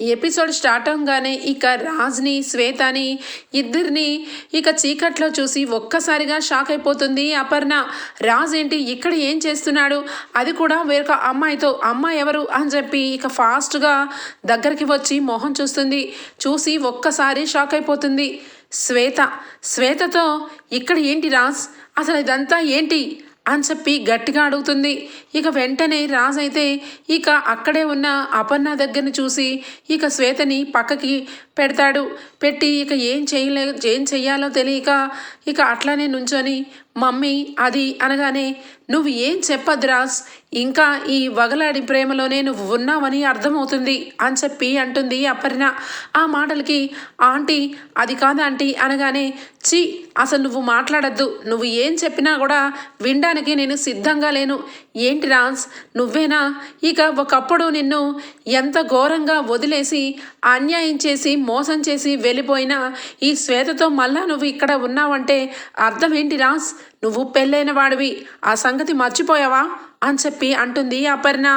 ఈ episode start అవగానే ఇక రాజ్ని శ్వేతని ఇద్దరిని ఇక చీకట్లో చూసి ఒక్కసారిగా షాక్ అయిపోతుంది అపర్ణ. రాజ్ ఏంటి? ఇక్కడ ఏం చేస్తున్నాడు? అది కూడా వేరొక అమ్మాయితో అమ్మాయి ఎవరు? అని చెప్పి ఇక ఫాస్ట్గా దగ్గరికి వచ్చి మొహం చూస్తుంది. చూసి ఒక్కసారి షాక్ అయిపోతుంది. శ్వేత శ్వేతతో ఇక్కడ ఏంటి రాజ్? అసలు ఇదంతా ఏంటి? అని చెప్పి గట్టిగా అడుగుతుంది. ఇక వెంటనే రాజ్ అయితే ఇక అక్కడే ఉన్న అపర్ణ దగ్గరని చూసి ఇక శ్వేతని పక్కకి పెడతాడు. పెట్టి ఇక ఏం చేయలే ఏం చెయ్యాలో తెలియక ఇక అట్లానే నుంచొని మమ్మీ అది అనగానే నువ్వు ఏం చెప్పద్రాస్ ఇంకా ఈ వగలాడి ప్రేమలోనే నువ్వు ఉన్నావని అర్థమవుతుంది అని చెప్పి అంటుంది అపర్ణ. ఆ మాటలకి ఆంటీ అది కాదు ఆంటీ అనగానే చి అసలు నువ్వు మాట్లాడద్దు. నువ్వు ఏం చెప్పినా కూడా వినడానికి నేను సిద్ధంగా లేను. ఏంటి రాన్స్ నువ్వేనా? ఇక ఒకప్పుడు నిన్ను ఎంత ఘోరంగా వదిలేసి అన్యాయం చేసి మోసం చేసి వెళ్ళిపోయిన ఈ శ్వేతతో మళ్ళా నువ్వు ఇక్కడ ఉన్నావంటే అర్థం ఏంటి రాన్స్ నువ్వు పెళ్ళైన వాడివి ఆ సంగతి మర్చిపోయావా? అని చెప్పి అంటుంది అపర్ణ.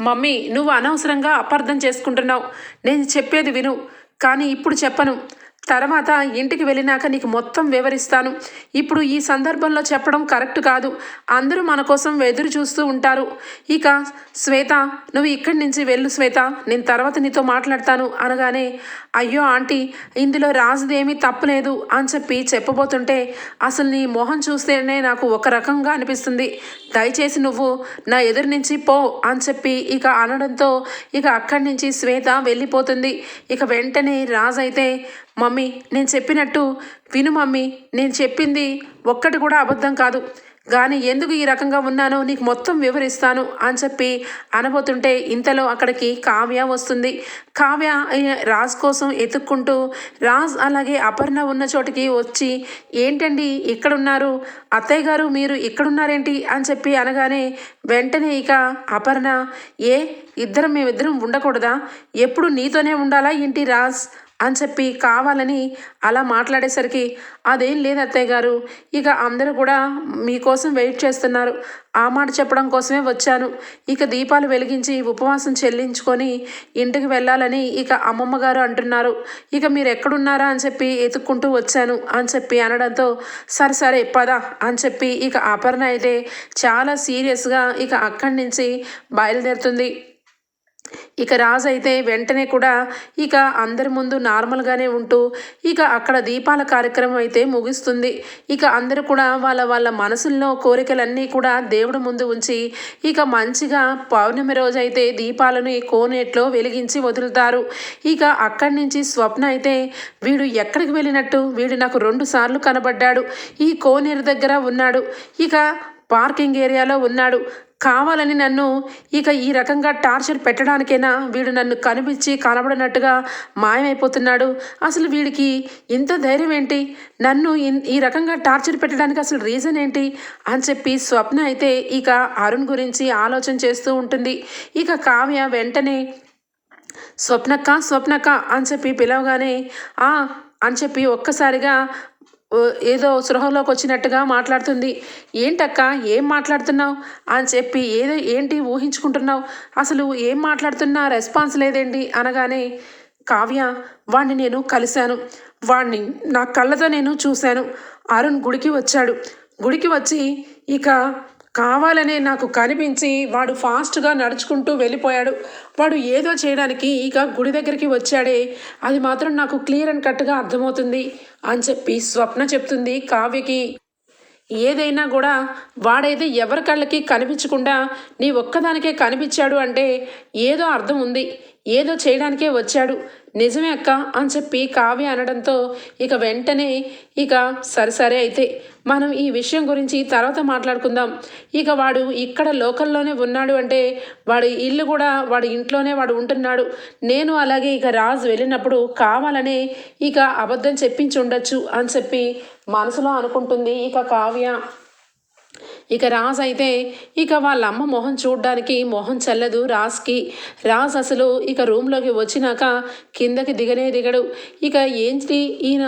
మమ్మీ నువ్వు అనవసరంగా అపార్థం చేసుకుంటున్నావు. నేను చెప్పేది విను కానీ ఇప్పుడు చెప్పను. తర్వాత ఇంటికి వెళ్ళినాక నీకు మొత్తం వివరిస్తాను. ఇప్పుడు ఈ సందర్భంలో చెప్పడం కరెక్ట్ కాదు. అందరూ మన కోసం ఎదురు చూస్తూ ఉంటారు. ఇక శ్వేత నువ్వు ఇక్కడి నుంచి వెళ్ళు శ్వేత నేను తర్వాత నీతో మాట్లాడతాను అనగానే అయ్యో ఆంటీ ఇందులో రాజుదేమీ తప్పులేదు అని చెప్పి చెప్పబోతుంటే అసలు నీ మొహం చూస్తేనే నాకు ఒక రకంగా అనిపిస్తుంది. దయచేసి నువ్వు నా ఎదురు నుంచి పో అని చెప్పి ఇక అనడంతో ఇక అక్కడి నుంచి శ్వేత వెళ్ళిపోతుంది. ఇక వెంటనే రాజు అయితే మమ్మీ నేను చెప్పినట్టు విను మమ్మీ నేను చెప్పింది ఒక్కటి కూడా అబద్ధం కాదు. కానీ ఎందుకు ఈ రకంగా ఉన్నానో నీకు మొత్తం వివరిస్తాను అని చెప్పి అనబోతుంటే ఇంతలో అక్కడికి కావ్య వస్తుంది. కావ్య రాజ్ కోసం ఎతుక్కుంటూ రాజ్ అలాగే అపర్ణ ఉన్న చోటికి వచ్చి ఏంటండి ఇక్కడున్నారు? అత్తయ్య గారు మీరు ఇక్కడున్నారేంటి? అని చెప్పి అనగానే వెంటనే ఇక అపర్ణ ఏ ఇద్దరం మేమిద్దరం ఉండకూడదా? ఎప్పుడు నీతోనే ఉండాలా ఏంటి రాజ్? అని చెప్పి కావాలని అలా మాట్లాడేసరికి అదేం లేదు అత్తయ్య గారు ఇక అందరూ కూడా మీకోసం వెయిట్ చేస్తున్నారు. ఆ మాట చెప్పడం కోసమే వచ్చాను. ఇక దీపాలు వెలిగించి ఉపవాసం చెల్లించుకొని ఇంటికి వెళ్ళాలని ఇక అమ్మమ్మ గారు అంటున్నారు. ఇక మీరు ఎక్కడున్నారా అని చెప్పి ఎతుక్కుంటూ వచ్చాను అని చెప్పి అనడంతో సరే సరే పదా అని చెప్పి ఇక అపర్ణ అయితే చాలా సీరియస్గా ఇక అక్కడి నుంచి బయలుదేరుతుంది. ఇక రాజు అయితే వెంటనే కూడా ఇక అందరి ముందు నార్మల్గానే ఉంటూ ఇక అక్కడ దీపాల కార్యక్రమం అయితే ముగుస్తుంది. ఇక అందరూ కూడా వాళ్ళ వాళ్ళ మనసుల్లో కోరికలన్నీ కూడా దేవుడి ముందు ఉంచి ఇక మంచిగా పౌర్ణమి రోజు అయితే దీపాలను కోనేట్లో వెలిగించి వదులుతారు. ఇక అక్కడి నుంచి స్వప్న అయితే వీడు ఎక్కడికి వెళ్ళినట్టు వీడు నాకు రెండు సార్లు కనబడ్డాడు. ఈ కోనేరు దగ్గర ఉన్నాడు. ఇక పార్కింగ్ ఏరియాలో ఉన్నాడు. కావాలని నన్ను ఇక ఈ రకంగా టార్చర్ పెట్టడానికైనా వీడు నన్ను కనిపించి కనబడినట్టుగా మాయమైపోతున్నాడు. అసలు వీడికి ఇంత ధైర్యం ఏంటి? నన్ను ఈ రకంగా టార్చర్ పెట్టడానికి అసలు రీజన్ ఏంటి? అని చెప్పి స్వప్న అయితే ఇక అరుణ్ గురించి ఆలోచన చేస్తూ ఉంటుంది. ఇక కావ్య వెంటనే స్వప్నక్క స్వప్నక్క అని చెప్పి పిలవగానే ఆ అని చెప్పి ఒక్కసారిగా ఏదో సృహలోకి వచ్చినట్టుగా మాట్లాడుతుంది. ఏంటక్క ఏం మాట్లాడుతున్నావు? అని చెప్పి ఏదో ఏంటి ఊహించుకుంటున్నావు? అసలు ఏం మాట్లాడుతున్నా రెస్పాన్స్ లేదేంటి? అనగానే కావ్య వాణ్ణి నేను కలిశాను. వాణ్ణి నా కళ్ళతో నేను చూశాను. అరుణ్ గుడికి వచ్చాడు. గుడికి వచ్చి ఇక కావాలనే నాకు కనిపించి వాడు ఫాస్ట్గా నడుచుకుంటూ వెళ్ళిపోయాడు. వాడు ఏదో చేయడానికి ఇక గుడి దగ్గరికి వచ్చాడే. అది మాత్రం నాకు క్లియర్ అండ్ కట్గా అర్థమవుతుంది అని చెప్పి స్వప్న చెప్తుంది కావ్యకి. ఏదైనా కూడా వాడైతే ఎవరి కళ్ళకి కనిపించకుండా నీ ఒక్కదానికే కనిపించాడు అంటే ఏదో అర్థం ఉంది. ఏదో చేయడానికే వచ్చాడు. నిజమే అక్క అని చెప్పి కావ్య అనడంతో ఇక వెంటనే ఇక సరే సరే అయితే మనం ఈ విషయం గురించి తర్వాత మాట్లాడుకుందాం. ఇక వాడు ఇక్కడ లోకల్లోనే ఉన్నాడు అంటే వాడి ఇల్లు కూడా వాడి ఇంట్లోనే వాడు ఉంటున్నాడు. నేను అలాగే ఇక రాజు వెళ్ళినప్పుడు కావాలనే ఇక అబద్ధం చెప్పించి ఉండొచ్చు అని చెప్పి మనసులో అనుకుంటుంది ఇక కావ్య. ఇక రాజ్ అయితే ఇక వాళ్ళ అమ్మ మొహం చూడడానికి మొహం చల్లదు రాజ్కి. రాజ్ అసలు ఇక రూమ్లోకి వచ్చినాక కిందకి దిగనే దిగడు. ఇక ఏంటి ఈయన?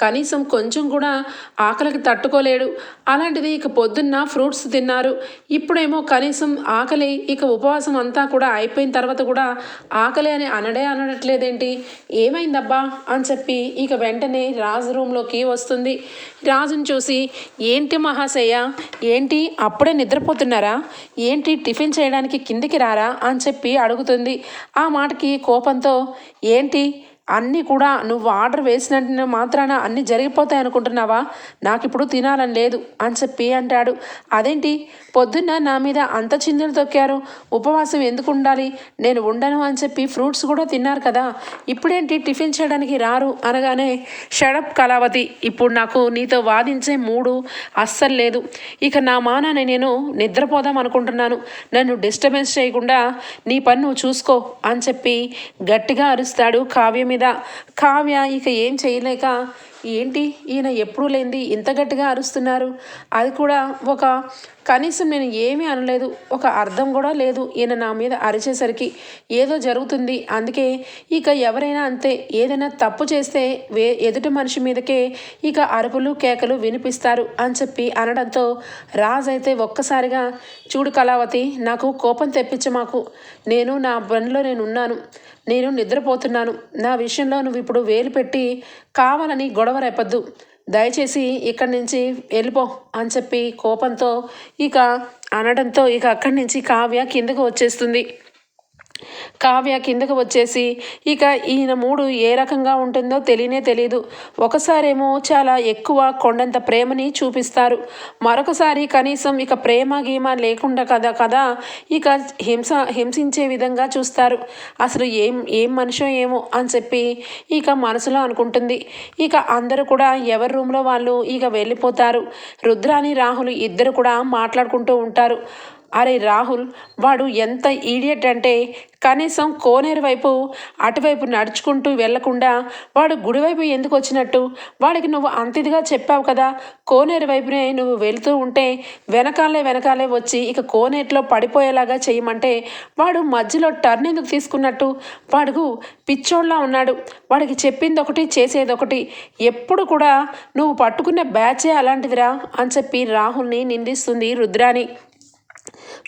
కనీసం కొంచెం కూడా ఆకలికి తట్టుకోలేడు. అలాంటిది ఇక పొద్దున్న ఫ్రూట్స్ తిన్నారు. ఇప్పుడేమో కనీసం ఆకలి ఇక ఉపవాసం అంతా కూడా అయిపోయిన తర్వాత కూడా ఆకలి అని అనడే అనడట్లేదేంటి? ఏమైందబ్బా? అని చెప్పి ఇక వెంటనే రాజు రూమ్లోకి వస్తుంది. రాజుని చూసి ఏంటి మహాశయ్య? ఏంటి? అప్పుడే నిద్రపోతున్నారా? ఏంటి? టిఫిన్ చేయడానికి కిందికి రారా? అని చెప్పి అడుగుతుంది. ఆ మాటకి కోపంతో ఏంటి? అన్నీ కూడా నువ్వు ఆర్డర్ వేసిన మాత్రాన అన్నీ జరిగిపోతాయి అనుకుంటున్నావా? నాకు ఇప్పుడు తినాలని లేదు అని చెప్పి అంటాడు. అదేంటి? పొద్దున్న నా మీద అంత చిందులు తొక్కారు? ఉపవాసం ఎందుకు ఉండాలి? నేను ఉండను అని చెప్పి ఫ్రూట్స్ కూడా తిన్నారు కదా. ఇప్పుడేంటి టిఫిన్ చేయడానికి రారు? అనగానే షడప్ కళావతి. ఇప్పుడు నాకు నీతో వాదించే మూడు అస్సలు లేదు. ఇక నా మానాన్ని నేను నిద్రపోదాం అనుకుంటున్నాను. నన్ను డిస్టర్బెన్స్ చేయకుండా నీ పని నువ్వు చూసుకో అని చెప్పి గట్టిగా అరుస్తాడు కావ్య మీద కావ్య ఇక ఏం చేయలేక ఏంటి? ఈయన ఎప్పుడూ లేనిది ఇంత గట్టిగా అరుస్తున్నారు. అది కూడా ఒక కనీసం నేను ఏమీ అనలేదు. ఒక అర్థం కూడా లేదు. ఈయన నా మీద అరిచేసరికి ఏదో జరుగుతుంది. అందుకే ఇక ఎవరైనా అంతే. ఏదైనా తప్పు చేస్తే వే ఎదుటి మనిషి మీదకే ఇక అరుపులు కేకలు వినిపిస్తారు అని చెప్పి అనడంతో రాజ్ అయితే ఒక్కసారిగా చూడు కళావతి నాకు కోపం తెప్పించ మాకు. నేను నా పనిలో నేను ఉన్నాను. నేను నిద్రపోతున్నాను. నా విషయంలో నువ్వు ఇప్పుడు వేలు పెట్టి కావాలని గొడవ రేపద్దు. దయచేసి ఇక్కడి నుంచి వెళ్ళిపో అని చెప్పి కోపంతో ఇక అనడంతో ఇక అక్కడి నుంచి కావ్య కిందకు వచ్చేస్తుంది. కావ్య కిందకు వచ్చేసి ఇక ఈయన మూడు ఏ రకంగా ఉంటుందో తెలియనే తెలియదు ఒకసారేమో చాలా ఎక్కువ కొండంత ప్రేమని చూపిస్తారు. మరొకసారి కనీసం ఇక ప్రేమ గీమ లేకుండా కదా కదా ఇక హింస హింసించే విధంగా చూస్తారు. అసలు ఏం ఏం మనిషో ఏమో అని చెప్పి ఇక మనసులో అనుకుంటుంది. ఇక అందరూ కూడా ఎవరి రూమ్లో వాళ్ళు ఇక వెళ్ళిపోతారు. రుద్రాని రాహులు ఇద్దరు కూడా మాట్లాడుకుంటూ ఉంటారు. అరే రాహుల్ వాడు ఎంత ఈడియట్ అంటే కనీసం కోనేరు వైపు అటువైపు నడుచుకుంటూ వెళ్ళకుండా వాడు గుడివైపు ఎందుకు వచ్చినట్టు? వాడికి నువ్వు అంతిదిగా చెప్పావు కదా. కోనేరు వైపునే నువ్వు వెళుతూ ఉంటే వెనకాలే వెనకాలే వచ్చి ఇక కోనేరులో పడిపోయేలాగా చేయమంటే వాడు మధ్యలో టర్న్ ఎందుకు తీసుకున్నట్టు? వాడుకు పిచ్చోళ్ళ ఉన్నాడు. వాడికి చెప్పింది ఒకటి చేసేది ఒకటి ఎప్పుడు కూడా నువ్వు పట్టుకున్న బ్యాచే అలాంటిదిరా అని చెప్పి రాహుల్ని నిందిస్తుంది రుద్రాని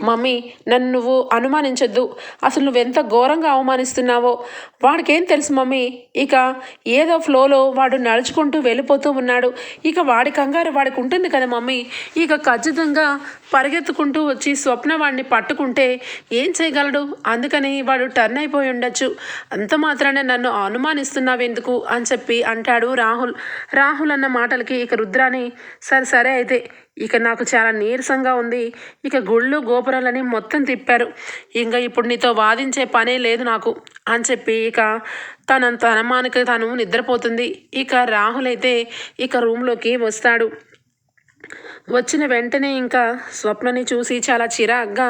మమ్మీ నన్ను నువ్వు అనుమానించొద్దు. అసలు నువ్వెంత ఘోరంగా అవమానిస్తున్నావో? వాడికేం తెలుసు మమ్మీ? ఇక ఏదో ఫ్లోలో వాడు నడుచుకుంటూ వెళ్ళిపోతూ ఉన్నాడు. ఇక వాడి కంగారు వాడికి ఉంటుంది కదా మమ్మీ? ఇక ఖచ్చితంగా పరిగెత్తుకుంటూ వచ్చి స్వప్న వాడిని పట్టుకుంటే ఏం చేయగలడు? అందుకని వాడు టర్న్ అయిపోయి ఉండొచ్చు. అంత మాత్రానే నన్ను అనుమానిస్తున్నావెందుకు అని చెప్పి అంటాడు రాహుల్. రాహుల్ అన్న మాటలకి ఇక రుద్రాని సరే సరే అయితే ఇక నాకు చాలా నీరసంగా ఉంది. ఇక గుళ్ళు గోపురాలని మొత్తం తిప్పారు. ఇంకా ఇప్పుడు నీతో వాదించే పనే లేదు నాకు అని చెప్పి ఇక తన తనమానికి తను నిద్రపోతుంది. ఇక రాహుల్ అయితే ఇక రూమ్లోకి వస్తాడు. వచ్చిన వెంటనే ఇంకా స్వప్నని చూసి చాలా చిరాగ్గా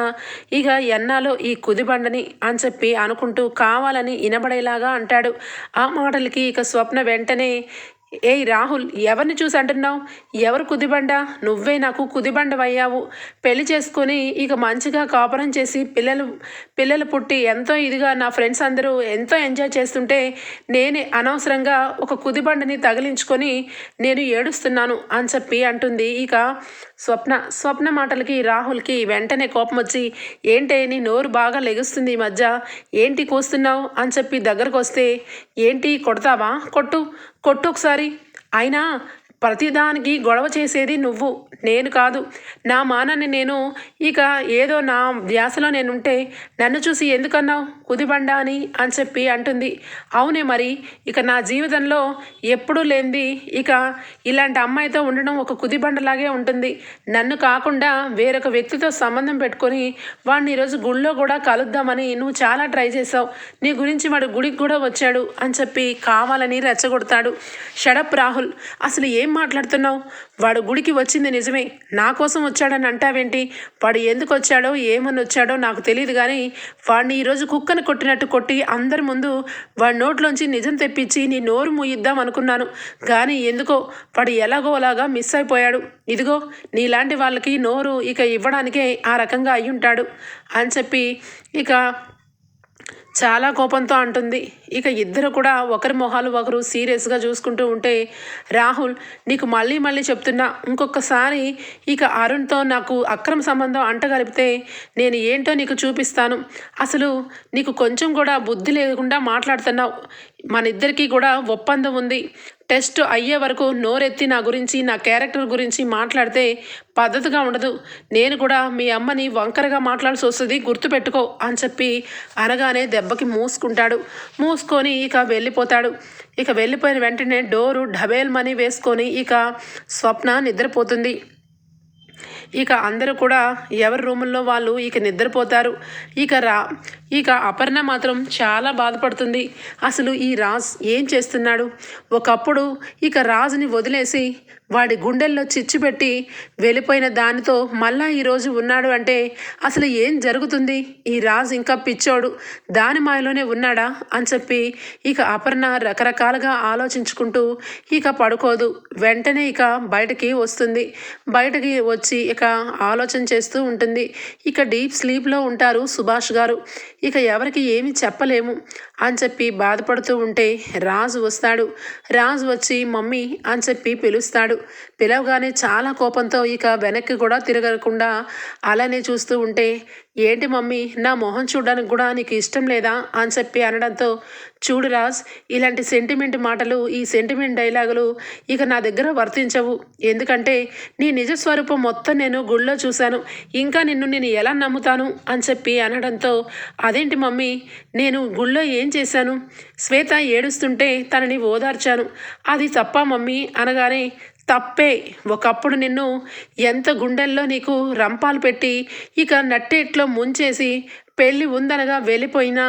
ఇక ఎన్నాలో ఈ కుదిబండని అని చెప్పి అనుకుంటూ కావాలని ఇనబడేలాగా అంటాడు. ఆ మాటలకి ఇక స్వప్న వెంటనే ఏయ్ రాహుల్ ఎవరిని చూసి అంటున్నావు ఎవరు కుదిబండ? నువ్వే నాకు కుదిబండవయ్యావు. పెళ్ళి చేసుకొని ఇక మంచిగా కాపురం చేసి పిల్లలు పిల్లలు పుట్టి ఎంతో ఇదిగా నా ఫ్రెండ్స్ అందరూ ఎంతో ఎంజాయ్ చేస్తుంటే నేనే అనవసరంగా ఒక కుదిబండని తగిలించుకొని నేను ఏడుస్తున్నాను అని చెప్పి అంటుంది. ఇక స్వప్న స్వప్న మాటలకి రాహుల్కి వెంటనే కోపం వచ్చి ఏంటే నీ నోరు బాగా లెగుస్తుంది ఈ మధ్య? ఏంటి కూస్తున్నావు? అని చెప్పి దగ్గరకు వస్తే ఏంటి కొడతావా? కొట్టు. కొట్టు ఒకసారి. అయినా ప్రతిదానికి గొడవ చేసేది నువ్వు నేను కాదు. నా మానాన్ని నేను ఇక ఏదో నా ధ్యాసలో నేనుంటే నన్ను చూసి ఎందుకన్నావు? కుదిబండ అని అని చెప్పి అంటుంది. అవునే మరి ఇక నా జీవితంలో ఎప్పుడూ లేనిది ఇక ఇలాంటి అమ్మాయితో ఉండడం ఒక కుదిబండలాగే ఉంటుంది. నన్ను కాకుండా వేరొక వ్యక్తితో సంబంధం పెట్టుకొని వాడిని ఈరోజు గుళ్ళో కూడా కలుద్దామని నువ్వు చాలా ట్రై చేసావు నీ గురించి వాడు గుడికి కూడా వచ్చాడు అని చెప్పి కావాలని రెచ్చగొడతాడు. షడప్ రాహుల్ అసలు ఏం మాట్లాడుతున్నావు? వాడు గుడికి వచ్చింది నిజమే. నా కోసం వచ్చాడని అంటావేంటి? వాడు ఎందుకు వచ్చాడో ఏమని వచ్చాడో నాకు తెలియదు కానీ వాడిని ఈరోజు కుక్కను కొట్టినట్టు కొట్టి అందరి ముందు వాడి నోట్లోంచి నిజం తెప్పించి నీ నోరు మూయిద్దాం అనుకున్నాను. కానీ ఎందుకో వాడు ఎలాగో అలాగా మిస్ అయిపోయాడు. ఇదిగో నీలాంటి వాళ్ళకి నోరు ఇక ఇవ్వడానికే ఆ రకంగా అయ్యుంటాడు అని చెప్పి ఇక చాలా కోపంతో అంటుంది. ఇక ఇద్దరు కూడా ఒకరి మొహాలు ఒకరు సీరియస్గా చూసుకుంటూ ఉంటే రాహుల్ నీకు మళ్ళీ మళ్ళీ చెప్తున్నా ఇంకొకసారి ఇక అరుణ్తో నాకు అక్రమ సంబంధం అంటగలిపితే నేను ఏంటో నీకు చూపిస్తాను. అసలు నీకు కొంచెం కూడా బుద్ధి లేకుండా మాట్లాడుతున్నావు. మన ఇద్దరికీ కూడా ఒప్పందం ఉంది. టెస్ట్ అయ్యే వరకు నోరెత్తి నా గురించి నా క్యారెక్టర్ గురించి మాట్లాడితే పద్ధతిగా ఉండదు. నేను కూడా మీ అమ్మని వంకరగా మాట్లాడాల్సి వస్తుంది గుర్తుపెట్టుకో అని చెప్పి అనగానే దెబ్బకి మూసుకుంటాడు. మూసుకొని ఇక వెళ్ళిపోతాడు. ఇక వెళ్ళిపోయిన వెంటనే డోరు డబేల్ మనీ వేసుకొని ఇక స్వప్న నిద్రపోతుంది. ఇక అందరూ కూడా ఎవరి రూముల్లో వాళ్ళు ఇక నిద్రపోతారు. ఇక రా ఇక అపర్ణ మాత్రం చాలా బాధపడుతుంది. అసలు ఈ రాజ్ ఏం చేస్తున్నాడు? ఒకప్పుడు ఇక రాజుని వదిలేసి వాడి గుండెల్లో చిచ్చు పెట్టి వెళ్ళిపోయిన దానితో మళ్ళా ఈరోజు ఉన్నాడు అంటే అసలు ఏం జరుగుతుంది? ఈ రాజు ఇంకా పిచ్చోడు దాని మాయలోనే ఉన్నాడా? అని చెప్పి ఇక అపర్ణ రకరకాలుగా ఆలోచించుకుంటూ ఇక పడుకోదు. వెంటనే ఇక బయటకి వస్తుంది. బయటకి వచ్చి ఇక ఆలోచన చేస్తూ ఉంటుంది. ఇక డీప్ స్లీప్లో ఉంటారు సుభాష్ గారు. ఇక ఎవరికి ఏమి చెప్పలేము. అని చెప్పి బాధపడుతూ ఉంటే రాజు వస్తాడు. రాజు వచ్చి మమ్మీ అని చెప్పి పిలుస్తాడు. పిలవగానే చాలా కోపంతో ఇక వెనక్కి కూడా తిరగకుండా అలానే చూస్తూ ఉంటే ఏంటి మమ్మీ నా మొహం చూడడానికి కూడా నీకు ఇష్టం లేదా? అని చెప్పి అనడంతో చూడు రాజ్ ఇలాంటి సెంటిమెంట్ మాటలు ఈ సెంటిమెంట్ డైలాగులు ఇక నా దగ్గర వర్తించవు. ఎందుకంటే నీ నిజ స్వరూపం మొత్తం నేను గుళ్ళో చూశాను. ఇంకా నిన్ను నేను ఎలా నమ్ముతాను? అని చెప్పి అనడంతో అదేంటి మమ్మీ నేను గుళ్ళో ఏం చేశాను? శ్వేత ఏడుస్తుంటే తనని ఓదార్చాను. అది తప్ప మమ్మీ? అనగానే తప్పే. ఒకప్పుడు నిన్ను ఎంత గుండెల్లో నీకు రంపాలు పెట్టి ఇక నట్టేట్లో ముంచేసి పెళ్ళి ఉందనగా వెళ్ళిపోయిన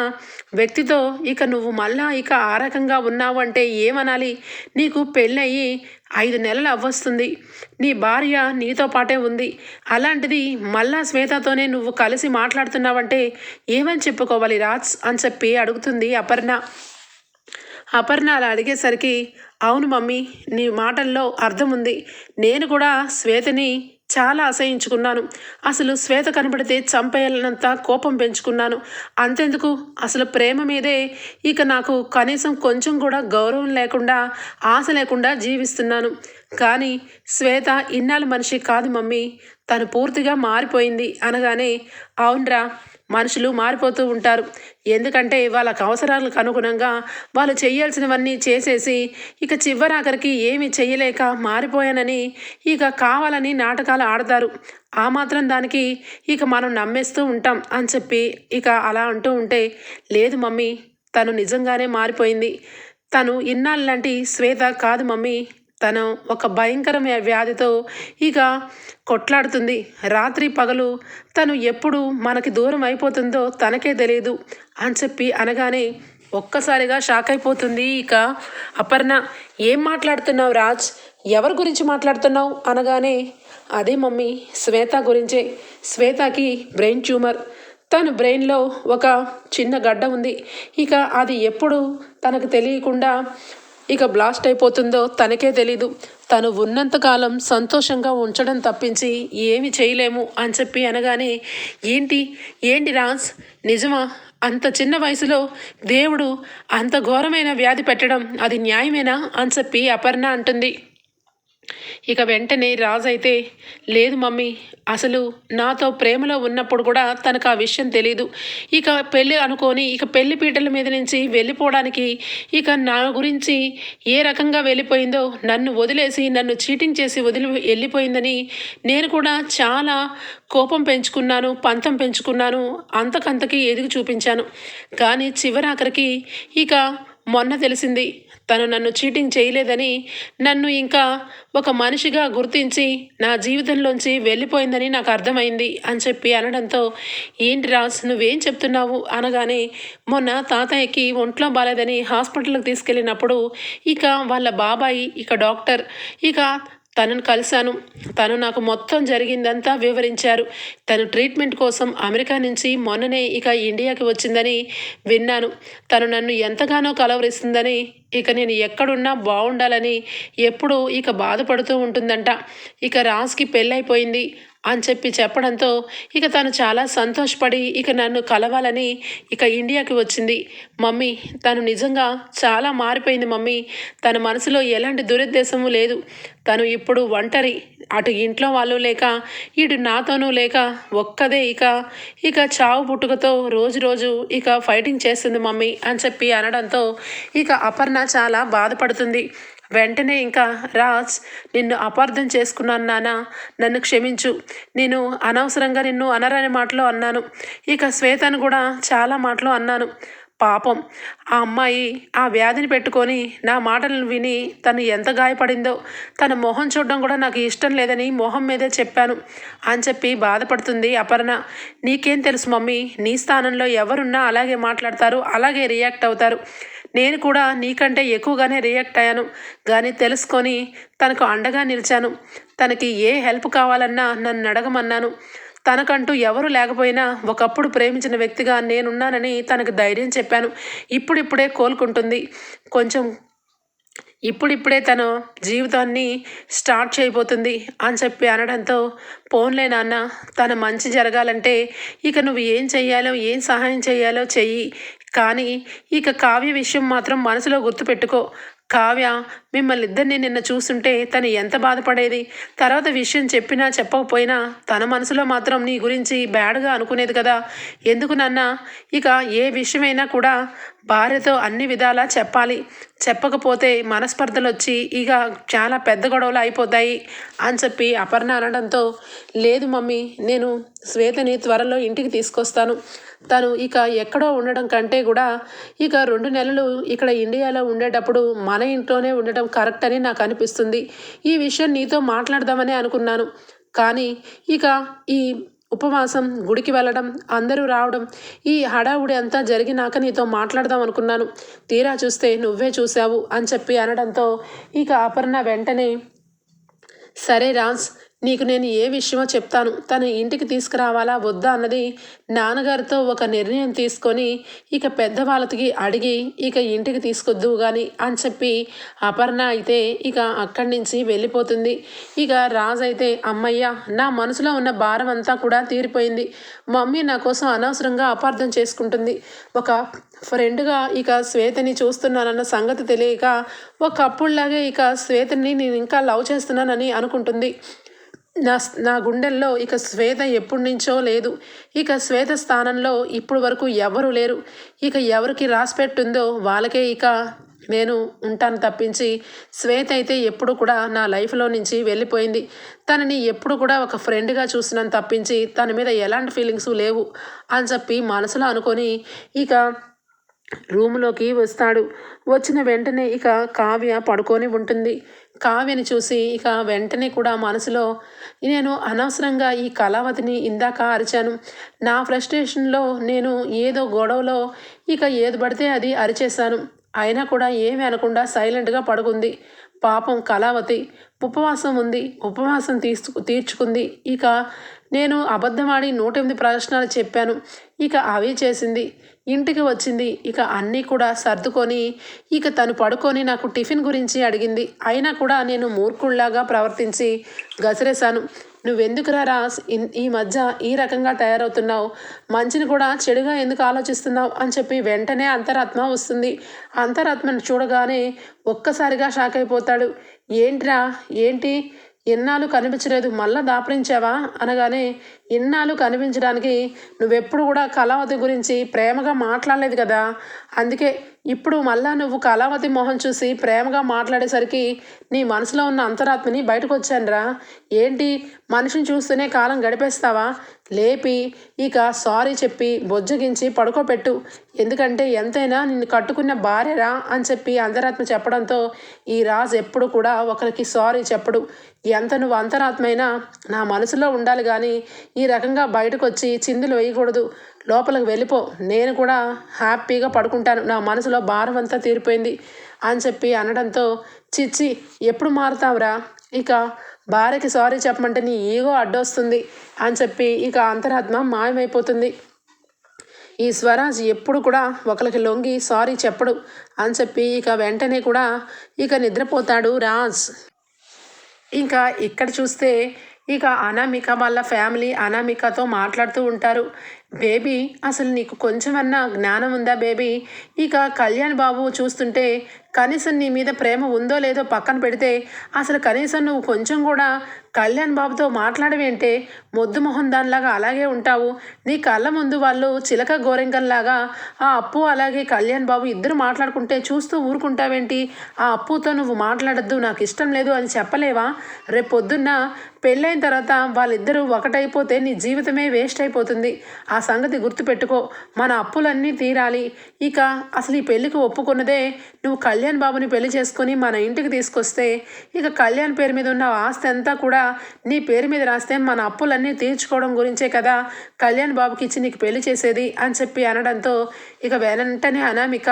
వ్యక్తితో ఇక నువ్వు మళ్ళా ఇక ఆ రకంగా ఉన్నావు అంటే ఏమనాలి? నీకు పెళ్ళయి ఐదు నెలలు అవ్వస్తుంది. నీ భార్య నీతో పాటే ఉంది. అలాంటిది మళ్ళా శ్వేతతోనే నువ్వు కలిసి మాట్లాడుతున్నావంటే ఏమని చెప్పుకోవాలి రాజ్? అని చెప్పి అడుగుతుంది అపర్ణ. అపర్ణ అలా అడిగేసరికి అవును మమ్మీ నీ మాటల్లో అర్థం ఉంది నేను కూడా శ్వేతని చాలా అసహించుకున్నాను. అసలు శ్వేత కనబడితే చంపేయాలనంత కోపం పెంచుకున్నాను. అంతెందుకు? అసలు ప్రేమ మీదే ఇక నాకు కనీసం కొంచెం కూడా గౌరవం లేకుండా ఆశ లేకుండా జీవిస్తున్నాను. కానీ శ్వేత ఇన్నాళ్ళ మనిషి కాదు మమ్మీ. తను పూర్తిగా మారిపోయింది అనగానే అవునరా మనుషులు మారిపోతూ ఉంటారు. ఎందుకంటే వాళ్ళకి అవసరాలకు అనుగుణంగా వాళ్ళు చేయాల్సినవన్నీ చేసేసి ఇక చివరాఖరికి ఏమి చేయలేక మారిపోయానని ఇక కావాలని నాటకాలు ఆడతారు. ఆ మాత్రం దానికి ఇక మనం నమ్మేస్తూ ఉంటాం అని చెప్పి ఇక అలా అంటూ ఉంటే లేదు మమ్మీ తను నిజంగానే మారిపోయింది. తను ఇన్నాళ్ళంటి శ్వేత కాదు మమ్మీ. తను ఒక భయంకరమైన వ్యాధితో ఇక కొట్లాడుతుంది. రాత్రి పగలు తను ఎప్పుడు మనకి దూరం అయిపోతుందో తనకే తెలియదు అని చెప్పి అనగానే ఒక్కసారిగా షాక్ అయిపోతుంది ఇక అపర్ణ. ఏం మాట్లాడుతున్నావు రాజ్? ఎవరి గురించి మాట్లాడుతున్నావు? అనగానే అదే మమ్మీ శ్వేత గురించే. శ్వేతకి బ్రెయిన్ ట్యూమర్. తన బ్రెయిన్లో ఒక చిన్న గడ్డ ఉంది. ఇక అది ఎప్పుడు తనకు తెలియకుండా ఇక బ్లాస్ట్ అయిపోతుందో తనకే తెలీదు. తను ఉన్నంతకాలం సంతోషంగా ఉంచడం తప్పించి ఏమి చేయలేము అని చెప్పి అనగానే ఏంటి? ఏంటి రాజ్? నిజమా? అంత చిన్న వయసులో దేవుడు అంత ఘోరమైన వ్యాధి పెట్టడం అది న్యాయమేనా? అని చెప్పి అపర్ణ అంటుంది. ఇక వెంటనే రాజు అయితే లేదు మమ్మీ అసలు నాతో ప్రేమలో ఉన్నప్పుడు కూడా తనకు ఆ విషయం తెలియదు ఇక పెళ్ళి అనుకొని ఇక పెళ్ళి పీటల మీద నుంచి వెళ్ళిపోవడానికి ఇక నా గురించి ఏ రకంగా వెళ్ళిపోయిందో నన్ను వదిలేసి నన్ను చీటింగ్ చేసి వదిలి వెళ్ళిపోయిందని నేను కూడా చాలా కోపం పెంచుకున్నాను పంతం పెంచుకున్నాను అంతకంతకి ఎదిగి చూపించాను. కానీ చివరాఖరికి ఇక మొన్న తెలిసింది తను నన్ను చీటింగ్ చేయలేదని నన్ను ఇంకా ఒక మనిషిగా గుర్తించి నా జీవితంలోంచి వెళ్ళిపోయిందని నాకు అర్థమైంది అని చెప్పి అనడంతో ఏంటి రాజ్ నువ్వేం చెప్తున్నావు? అనగానే మొన్న తాతయ్యకి ఒంట్లో బాలేదని హాస్పిటల్కి తీసుకెళ్ళినప్పుడు ఇక వాళ్ళ బాబాయి ఇక డాక్టర్ ఇక తనను కలిశాను. తను నాకు మొత్తం జరిగిందంతా వివరించారు. తను ట్రీట్మెంట్ కోసం అమెరికా నుంచి మొన్ననే ఇక ఇండియాకి వచ్చిందని విన్నాను. తను నన్ను ఎంతగానో కలవరిస్తుందని ఇక నేను ఎక్కడున్నా బాగుండాలని ఎప్పుడూ ఇక బాధపడుతూ ఉంటుందంట. ఇక రాజ్కి పెళ్ళైపోయింది. అని చెప్పి చెప్పడంతో ఇక తను చాలా సంతోషపడి ఇక నన్ను కలవాలని ఇక ఇండియాకి వచ్చింది. మమ్మీ తను నిజంగా చాలా మారిపోయింది మమ్మీ. తన మనసులో ఎలాంటి దురుద్దేశము లేదు. తను ఇప్పుడు ఒంటరి. అటు ఇంట్లో వాళ్ళు లేక ఇటు నాతోనూ లేక ఒక్కదే ఇక. ఇక చావు పుట్టుకతో రోజు రోజు ఇక ఫైటింగ్ చేస్తుంది మమ్మీ అని చెప్పి అనడంతో ఇక అపర్ణ చాలా బాధపడుతుంది. వెంటనే ఇంకా రాజ్ నిన్ను అపార్థం చేసుకున్నాను నాన్న నన్ను క్షమించు. నేను అనవసరంగా నిన్ను అనరాని మాటలు అన్నాను. ఇక శ్వేతను కూడా చాలా మాటలు అన్నాను. పాపం. ఆ అమ్మాయి ఆ వ్యాధిని పెట్టుకొని నా మాటలను విని తను ఎంత గాయపడిందో తన మొహం చూడడం కూడా నాకు ఇష్టం లేదని మొహం మీదే చెప్పాను అని చెప్పి బాధపడుతుంది అపర్ణ. నీకేం తెలుసు మమ్మీ నీ స్థానంలో ఎవరున్నా అలాగే మాట్లాడతారు అలాగే రియాక్ట్ అవుతారు. నేను కూడా నీకంటే ఎక్కువగానే రియాక్ట్ అయ్యాను. కానీ తెలుసుకొని తనకు అండగా నిలిచాను. తనకి ఏ హెల్ప్ కావాలన్నా నన్ను అడగమన్నాను. తనకంటూ ఎవరు లేకపోయినా ఒకప్పుడు ప్రేమించిన వ్యక్తిగా నేనున్నానని తనకు ధైర్యం చెప్పాను. ఇప్పుడిప్పుడే కోలుకుంటుంది. కొంచెం ఇప్పుడిప్పుడే తన జీవితాన్ని స్టార్ట్ చేయబోతుంది అని చెప్పి అనడంతో పోన్లే నాన్న తన మంచి జరగాలంటే ఇక నువ్వు ఏం చెయ్యాలో ఏం సహాయం చేయాలో చెయ్యి. కానీ ఇక కావ్య విషయం మాత్రం మనసులో గుర్తుపెట్టుకో. కావ్య మిమ్మల్ని ఇద్దరిని నిన్న చూస్తుంటే తను ఎంత బాధపడేది? తర్వాత విషయం చెప్పినా చెప్పకపోయినా తన మనసులో మాత్రం నీ గురించి బ్యాడ్గా అనుకునేది కదా. ఎందుకు నాన్న? ఇక ఏ విషయమైనా కూడా భార్యతో అన్ని విధాలా చెప్పాలి. చెప్పకపోతే మనస్పర్ధలు వచ్చి ఇక చాలా పెద్ద గొడవలు అయిపోతాయి అని చెప్పి అపర్ణ అనడంతో లేదు మమ్మీ నేను శ్వేతని త్వరలో ఇంటికి తీసుకొస్తాను. తను ఇక ఎక్కడో ఉండడం కంటే కూడా ఇక రెండు నెలలు ఇక్కడ ఇండియాలో ఉండేటప్పుడు మన ఇంట్లోనే ఉండటం కరెక్ట్ అని నాకు అనిపిస్తుంది. ఈ విషయం నీతో మాట్లాడదామని అనుకున్నాను. కానీ ఇక ఈ ఉపవాసం గుడికి వెళ్ళడం అందరూ రావడం ఈ హడావుడి అంతా జరిగినాక నీతో మాట్లాడదాం అనుకున్నాను. తీరా చూస్తే నువ్వే చూశావు అని చెప్పి అనడంతో ఇక అపర్ణ వెంటనే సరే రాన్స్ నీకు నేను ఏ విషయమో చెప్తాను. తను ఇంటికి తీసుకురావాలా వద్దా అన్నది నాన్నగారితో ఒక నిర్ణయం తీసుకొని ఇక పెద్దవాళ్ళకి అడిగి ఇక ఇంటికి తీసుకొద్దు కానీ అని చెప్పి అపర్ణ అయితే ఇక అక్కడి నుంచి వెళ్ళిపోతుంది. ఇక రాజు అయితే అమ్మయ్య నా మనసులో ఉన్న భారం అంతా కూడా తీరిపోయింది. మమ్మీ నా కోసం అనవసరంగా అపార్థం చేసుకుంటుంది. ఒక ఫ్రెండ్గా ఇక శ్వేతని చూస్తున్నానన్న సంగతి తెలియక ఒకప్పుడులాగే ఇక శ్వేతని నేను ఇంకా లవ్ చేస్తున్నానని అనుకుంటుంది. నా నా గుండెల్లో ఇక శ్వేత ఎప్పటి నుంచో లేదు. ఇక శ్వేత స్థానంలో ఇప్పుడు వరకు ఎవరు లేరు. ఇక ఎవరికి రాసిపెట్టుందో వాళ్ళకే ఇక నేను ఉంటాను తప్పించి శ్వేత అయితే ఎప్పుడు కూడా నా లైఫ్లో నుంచి వెళ్ళిపోయింది. తనని ఎప్పుడు కూడా ఒక ఫ్రెండ్గా చూసినాను తప్పించి తన మీద ఎలాంటి ఫీలింగ్స్ లేవు అని చెప్పి మనసులో అనుకొని ఇక రూములోకి వస్తాడు. వచ్చిన వెంటనే ఇక కావ్య పడుకొని ఉంటుంది. కావ్యని చూసి ఇక వెంటనే కూడా మనసులో నేను అనవసరంగా ఈ కళావతిని ఇందాక అరిచాను. నా ఫ్రస్ట్రేషన్లో నేను ఏదో గొడవలో ఇక ఏది పడితే అది అరిచేశాను. అయినా కూడా ఏమీ అనకుండా సైలెంట్గా పడుకుంది. పాపం కళావతి. ఉపవాసం ఉంది. ఉపవాసం తీసు తీర్చుకుంది. ఇక నేను అబద్ధమాడి నూట ఎనిమిది ప్రశ్నలు చెప్పాను. ఇక అవే చేసింది. ఇంటికి వచ్చింది. ఇక అన్నీ కూడా సర్దుకొని ఇక తను పడుకొని నాకు టిఫిన్ గురించి అడిగింది. అయినా కూడా నేను మూర్ఖుళ్ళాగా ప్రవర్తించి గసిరేశాను. నువ్వెందుకురా రాస్? ఈ మధ్య ఈ రకంగా తయారవుతున్నావు. మంచిని కూడా చెడుగా ఎందుకు ఆలోచిస్తున్నావు? అని చెప్పి వెంటనే అంతరాత్మ వస్తుంది. అంతరాత్మను చూడగానే ఒక్కసారిగా షాక్ అయిపోతాడు. ఏంట్రా? ఏంటి? ఎన్నాళ్ళు కనిపించలేదు. మళ్ళా దాపరించావా? అనగానే ఇన్నాళ్ళు కనిపించడానికి నువ్వెప్పుడు కూడా కళావతి గురించి ప్రేమగా మాట్లాడలేదు కదా? అందుకే ఇప్పుడు మళ్ళా నువ్వు కళావతి మొహం చూసి ప్రేమగా మాట్లాడేసరికి నీ మనసులో ఉన్న అంతరాత్మని బయటకు వచ్చానురా ఏంటి? మనిషిని చూస్తూనే కాలం గడిపేస్తావా? లేపి ఇక సారీ చెప్పి బొజ్జగించి పడుకోబెట్టు. ఎందుకంటే ఎంతైనా నిన్ను కట్టుకున్న భార్యరా అని చెప్పి అంతరాత్మ చెప్పడంతో ఈ రాజు ఎప్పుడు కూడా ఒకరికి సారీ చెప్పడు. ఎంత నువ్వు అంతరాత్మైనా నా మనసులో ఉండాలి కానీ ఈ రకంగా బయటకు వచ్చి చిందులు వేయకూడదు. లోపలికి వెళ్ళిపో. నేను కూడా హ్యాపీగా పడుకుంటాను. నా మనసులో భారం అంతా తీరిపోయింది అని చెప్పి అనడంతో చిచ్చి ఎప్పుడు మారుతావురా? ఇక భార్యకి సారీ చెప్పమంటే నీ ఈగో అడ్డొస్తుంది అని చెప్పి ఇక అంతరాత్మ మాయమైపోతుంది. ఈ స్వరాజ్ ఎప్పుడు కూడా ఒకరికి లొంగి సారీ చెప్పడు అని చెప్పి ఇక వెంటనే కూడా ఇక నిద్రపోతాడు రాజ్. ఇంకా ఇక్కడ చూస్తే ఇక అనామిక వాళ్ళ ఫ్యామిలీ అనామికతో మాట్లాడుతూ ఉంటారు. బేబీ అసలు నీకు కొంచెమన్నా జ్ఞానం ఉందా బేబీ? ఇక కళ్యాణ్ బాబు చూస్తుంటే కనీసం నీ మీద ప్రేమ ఉందో లేదో పక్కన పెడితే అసలు కనీసం నువ్వు కొంచెం కూడా కళ్యాణ్ బాబుతో మాట్లాడవేంటే మొద్దు మొహం దానిలాగా అలాగే ఉంటావు. నీ కళ్ళ ముందు వాళ్ళు చిలక గోరెంకల్లాగా ఆ అప్పు అలాగే కళ్యాణ్ బాబు ఇద్దరు మాట్లాడుకుంటే చూస్తూ ఊరుకుంటావేంటి? ఆ అప్పుతో నువ్వు మాట్లాడద్దు నాకు ఇష్టం లేదు అని చెప్పలేవా? రేపు పొద్దున్న పెళ్ళైన తర్వాత వాళ్ళిద్దరూ ఒకటైపోతే నీ జీవితమే వేస్ట్ అయిపోతుంది. ఆ సంగతి గుర్తుపెట్టుకో మన అప్పులన్నీ తీరాలి. ఇక అసలు ఈ పెళ్ళికి ఒప్పుకున్నదే నువ్వు కళ్యాణ్ బాబుని పెళ్ళి చేసుకొని మన ఇంటికి తీసుకొస్తే ఇక కళ్యాణ్ పేరు మీద ఉన్న ఆస్తి అంతా కూడా నీ పేరు మీద రాస్తే మన అప్పులన్నీ తీర్చుకోవడం గురించే కదా కళ్యాణ్ బాబుకి ఇచ్చి నీకు పెళ్ళి చేసేది అని చెప్పి అనడంతో ఇక వెంటనే అనామిక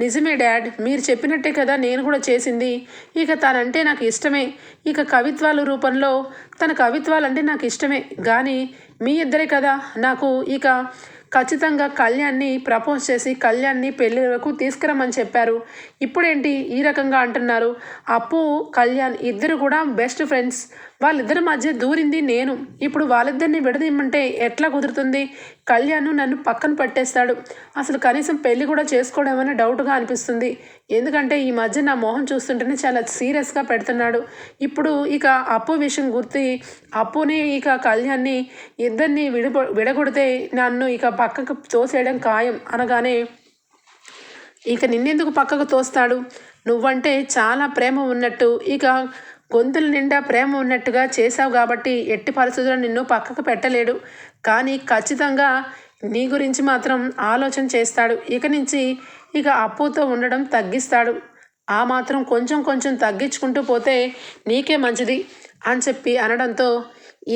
నిజమే డాడ్ మీరు చెప్పినట్టే కదా నేను కూడా చేసింది. ఇక తనంటే నాకు ఇష్టమే. ఇక కవిత్వాల రూపంలో తన కవిత్వాలంటే నాకు ఇష్టమే. కానీ మీ ఇద్దరే కదా నాకు ఇక ఖచ్చితంగా కళ్యాణ్ని ప్రపోజ్ చేసి కళ్యాణ్ని పెళ్ళి వరకు తీసుకురమ్మని చెప్పారు. ఇప్పుడేంటి ఈ రకంగా అంటున్నారు? అప్పు కళ్యాణ్ ఇద్దరు కూడా బెస్ట్ ఫ్రెండ్స్. వాళ్ళిద్దరి మధ్య దూరింది నేను. ఇప్పుడు వాళ్ళిద్దరిని విడదీయమంటే ఎట్లా కుదురుతుంది? కళ్యాణ్ నన్ను పక్కన పట్టేస్తాడు. అసలు కనీసం పెళ్ళి కూడా చేసుకోవడమని డౌట్గా అనిపిస్తుంది. ఎందుకంటే ఈ మధ్య నా మొహం చూస్తుంటేనే చాలా సీరియస్గా పెడుతున్నాడు. ఇప్పుడు ఇక అప్పు విషయం గుర్తి అప్పుని ఇక కళ్యాణ్ని ఇద్దరిని విడిపో విడగొడితే నన్ను ఇక పక్కకు తోసేయడం ఖాయం అనగానే ఇక నిన్నెందుకు పక్కకు తోస్తాడు? నువ్వంటే చాలా ప్రేమ ఉన్నట్టు ఇక గొంతుల నిండా ప్రేమ ఉన్నట్టుగా చేశావు కాబట్టి ఎట్టి పరిస్థితుల్లో నిన్ను పక్కకు పెట్టలేడు. కానీ ఖచ్చితంగా నీ గురించి మాత్రం ఆలోచన చేస్తాడు. ఇక నుంచి ఇక అప్పుతో ఉండడం తగ్గిస్తాడు. ఆ మాత్రం కొంచెం కొంచెం తగ్గించుకుంటూ పోతే నీకే మంచిది అని చెప్పి అనడంతో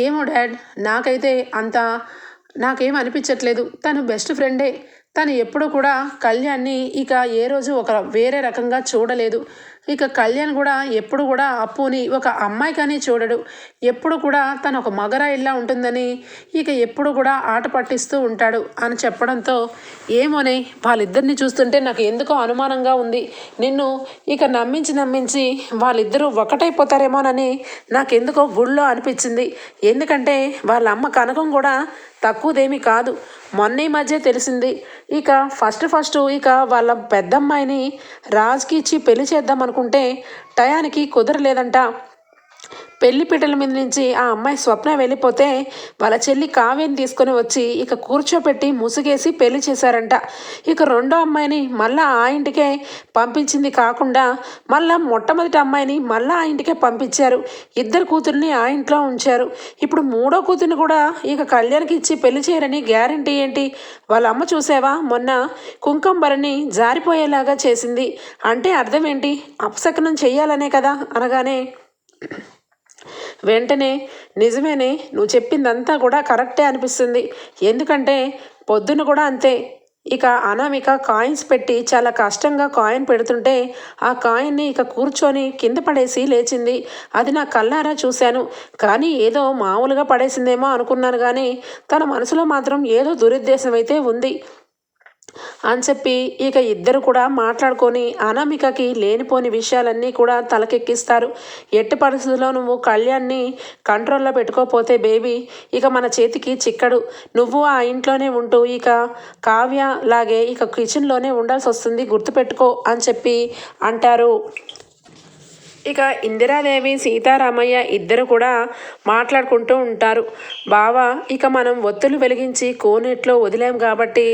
ఏమో డాడ్ నాకైతే అంత నాకేం అనిపించట్లేదు. తను బెస్ట్ ఫ్రెండే. తను ఎప్పుడు కూడా కళ్యాణ్ని ఇక ఏ రోజు ఒక వేరే రకంగా చూడలేదు. ఇక కళ్యాణ్ కూడా ఎప్పుడు కూడా అప్పుని ఒక అమ్మాయి కానీ చూడడు. ఎప్పుడు కూడా తను ఒక మగరాయిల్లా ఉంటుందని ఇక ఎప్పుడు కూడా ఆట పట్టిస్తూ ఉంటాడు అని చెప్పడంతో ఏమోనే వాళ్ళిద్దరిని చూస్తుంటే నాకు ఎందుకో అనుమానంగా ఉంది. నిన్ను ఇక నమ్మించి నమ్మించి వాళ్ళిద్దరూ ఒకటైపోతారేమోనని నాకెందుకో గుళ్ళో అనిపించింది. ఎందుకంటే వాళ్ళ అమ్మ కనకం కూడా తక్కువదేమీ కాదు. మొన్న ఈ మధ్య తెలిసింది. ఇక ఫస్ట్ ఫస్ట్ ఇక వాళ్ళ పెద్దమ్మాయిని రాజ్కి ఇచ్చి పెళ్ళి చేద్దాం అనుకుంటే టయానికి కుదరలేదంట. పెళ్ళి పీటల మీద నుంచి ఆ అమ్మాయి స్వప్న వెళ్ళిపోతే వాళ్ళ చెల్లి కావ్యని తీసుకొని వచ్చి ఇక కూర్చోపెట్టి ముసుగేసి పెళ్ళి చేశారంట. ఇక రెండో అమ్మాయిని మళ్ళా ఆ ఇంటికే పంపించింది కాకుండా మళ్ళా మొట్టమొదటి అమ్మాయిని మళ్ళా ఆ ఇంటికే పంపించారు. ఇద్దరు కూతుర్ని ఆ ఇంట్లో ఉంచారు. ఇప్పుడు మూడో కూతుర్ని కూడా ఇక కళ్యాణ్కి ఇచ్చి పెళ్ళి చేయరని గ్యారంటీ ఏంటి? వాళ్ళ అమ్మ చూసావా? మొన్న కుంకంబరని జారిపోయేలాగా చేసింది. అంటే అర్థం ఏంటి? అపశకనం చెయ్యాలనే కదా అనగానే వెంటనే నిజమేనే నువ్వు చెప్పిందంతా కూడా కరెక్టే అనిపిస్తుంది. ఎందుకంటే పొద్దున కూడా అంతే. ఇక అనామిక కాయిన్స్ పెట్టి చాలా కష్టంగా కాయిన్ పెడుతుంటే ఆ కాయిన్ని ఇక కూర్చొని కింద పడేసి లేచింది. అది నా కళ్ళారా చూశాను. కానీ ఏదో మామూలుగా పడేసిందేమో అనుకున్నాను కానీ తన మనసులో మాత్రం ఏదో దురుద్దేశం అయితే ఉంది. అని చెప్పి ఇక ఇద్దరు కూడా మాట్లాడుకొని అనామికకి లేనిపోని విషయాలన్నీ కూడా తలకెక్కిస్తారు. ఎట్టి పరిస్థితుల్లో నువ్వు కళ్యాణ్ని కంట్రోల్లో పెట్టుకోపోతే బేబీ ఇక మన చేతికి చిక్కడు. నువ్వు ఆ ఇంట్లోనే ఉంటూ ఇక కావ్య లాగే ఇక కిచెన్లోనే ఉండాల్సి వస్తుంది గుర్తుపెట్టుకో అని చెప్పి అంటారు. ఇక ఇందిరాదేవి సీతారామయ్య ఇద్దరు కూడా మాట్లాడుకుంటూ ఉంటారు. బావ ఇక మనం ఒత్తులు వెలిగించి కోనేట్లో వదిలాం కాబట్టి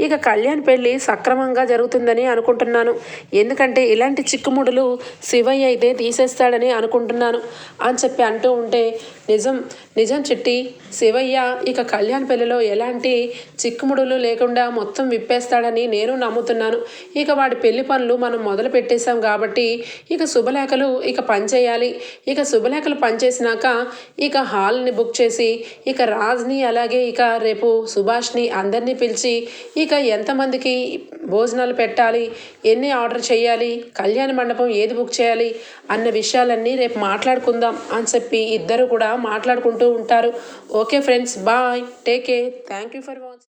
ఇక కళ్యాణ్ పెళ్ళి సక్రమంగా జరుగుతుందని అనుకుంటున్నాను. ఎందుకంటే ఇలాంటి చిక్కుముడులు శివయ్య అయితే తీసేస్తాడని అనుకుంటున్నాను అని చెప్పి అంటూ ఉంటే నిజం నిజం చిట్టి. శివయ్య ఇక కళ్యాణ్ పెళ్ళిలో ఎలాంటి చిక్కుముడులు లేకుండా మొత్తం విప్పేస్తాడని నేను నమ్ముతున్నాను. ఇక వాడి పెళ్ళి పనులు మనం మొదలు పెట్టేశాం కాబట్టి ఇక శుభలేఖలు ఇక పనిచేయాలి. ఇక శుభలేఖలు పనిచేసినాక ఇక హాల్ని బుక్ చేసి ఇక రాజ్ని అలాగే ఇక రేపు సుభాష్ని అందరినీ పిలిచి ఇక ఎంతమందికి భోజనాలు పెట్టాలి ఎన్ని ఆర్డర్ చేయాలి కళ్యాణ మండపం ఏది బుక్ చేయాలి అన్న విషయాలన్నీ రేపు మాట్లాడుకుందాం అని చెప్పి ఇద్దరు కూడా మాట్లాడుకుంటూ ఉంటారు. Okay friends bye take care thank you for watching